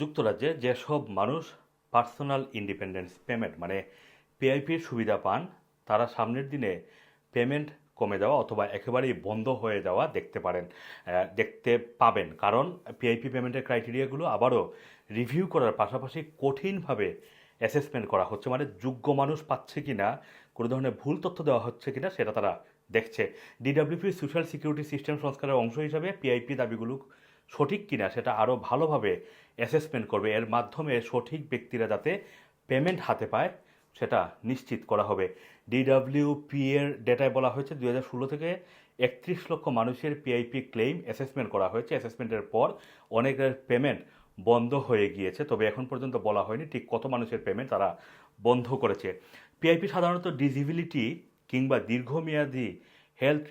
যুক্তরাজ্যে যেসব মানুষ পার্সোনাল ইন্ডিপেন্ডেন্স পেমেন্ট মানে পিআইপির সুবিধা পান, তারা সামনের দিনে পেমেন্ট কমে যাওয়া অথবা একেবারেই বন্ধ হয়ে যাওয়া দেখতে পারেন দেখতে পাবেন। কারণ পিআইপি পেমেন্টের ক্রাইটেরিয়াগুলো আবারও রিভিউ করার পাশাপাশি কঠিনভাবে অ্যাসেসমেন্ট করা হচ্ছে মানে যোগ্য মানুষ পাচ্ছে কি না, কোনো ধরনের ভুল তথ্য দেওয়া হচ্ছে কি না, সেটা তারা দেখছে। ডিডাব্লিউপি সোশ্যাল সিকিউরিটি সিস্টেম সংস্কারের অংশ হিসাবে পিআইপি দাবিগুলো সঠিক কিনা সেটা আরও ভালোভাবে অ্যাসেসমেন্ট করবে। এর মাধ্যমে সঠিক ব্যক্তিরা যাতে পেমেন্ট হাতে পায়, সেটা নিশ্চিত করা হবে। ডিডাব্লিউপি এর ডেটায় বলা হয়েছে হাজার ষোলো থেকে একত্রিশ লক্ষ মানুষের পিআইপি ক্লেইম অ্যাসেসমেন্ট করা হয়েছে। অ্যাসেসমেন্টের পর অনেকের পেমেন্ট বন্ধ হয়ে গিয়েছে, তবে এখন পর্যন্ত বলা হয়নি ঠিক কত মানুষের পেমেন্ট তারা বন্ধ করেছে। পিআইপি সাধারণত ডিজিবিলিটি কিংবা দীর্ঘমেয়াদী হেলথ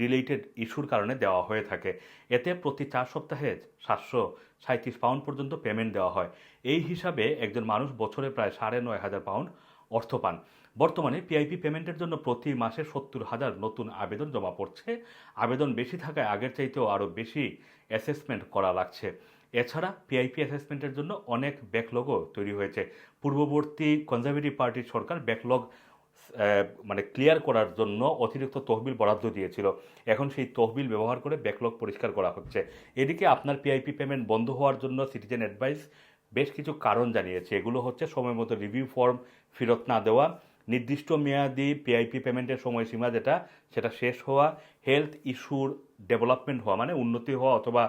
রিলেটেড ইস্যুর কারণে দেওয়া হয়ে থাকে। এতে প্রতি চার সপ্তাহে সাতশো সাঁত্রিশ পাউন্ড পর্যন্ত পেমেন্ট দেওয়া হয়। এই হিসাবে একজন মানুষ বছরে প্রায় সাড়ে নয় হাজার পাউন্ড অর্থ পান। বর্তমানে পিআইপি পেমেন্টের জন্য প্রতি মাসে সত্তর হাজার নতুন আবেদন জমা পড়ছে। আবেদন বেশি থাকায় আগের চাইতেও আরও বেশি অ্যাসেসমেন্ট করা লাগছে। এছাড়া পিআইপি অ্যাসেসমেন্টের জন্য অনেক ব্যাকলগও তৈরি হয়েছে। পূর্ববর্তী কনজারভেটিভ পার্টির সরকার ব্যাকলগ মানে ক্লিয়ার করার জন্য অতিরিক্ত তহবিল বরাদ্দ দিয়েছিল। এখন সেই তহবিল ব্যবহার করে ব্যাকলগ পরিষ্কার করা হচ্ছে। এদিকে আপনার পিআইপি পেমেন্ট বন্ধ হওয়ার জন্য সিটিজেন অ্যাডভাইস বেশ কিছু কারণ জানিয়েছে। এগুলো হচ্ছে সময় মতো রিভিউ ফর্ম ফেরত না দেওয়া, নির্দিষ্ট মেয়াদি পিআইপি পেমেন্টের সময়সীমা যেটা, সেটা শেষ হওয়া হেলথ ইস্যুর ডেভেলপমেন্ট হওয়া মানে উন্নতি হওয়া অথবা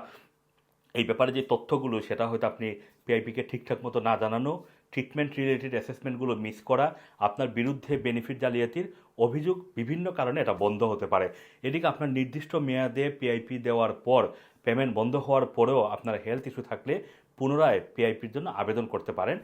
এই ব্যাপারে যে তথ্যগুলো, সেটা হয়তো আপনি পিআইপিকে ঠিকঠাক মতো না জানানো ট্রিটমেন্ট রিলেটেড অ্যাসেসমেন্টগুলো মিস করা, আপনার বিরুদ্ধে বেনিফিট জালিয়াতির অভিযোগ বিভিন্ন কারণে এটা বন্ধ হতে পারে। এদিকে আপনার নির্দিষ্ট মেয়াদে পিআইপি দেওয়ার পর পেমেন্ট বন্ধ হওয়ার পরেও আপনার হেলথ ইস্যু থাকলে পুনরায় পিআইপির জন্য আবেদন করতে পারেন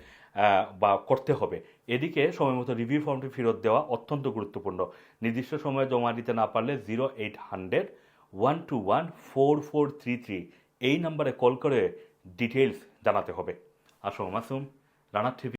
বা করতে হবে। এদিকে সময়মতো রিভিউ ফর্মটি ফেরত দেওয়া অত্যন্ত গুরুত্বপূর্ণ। নির্দিষ্ট সময়ে জমা দিতে না পারলে zero eight hundred one two one four four three three এই নাম্বারে কল করে ডিটেলস জানাতে হবে। আসো মাসুম। রানা টিভি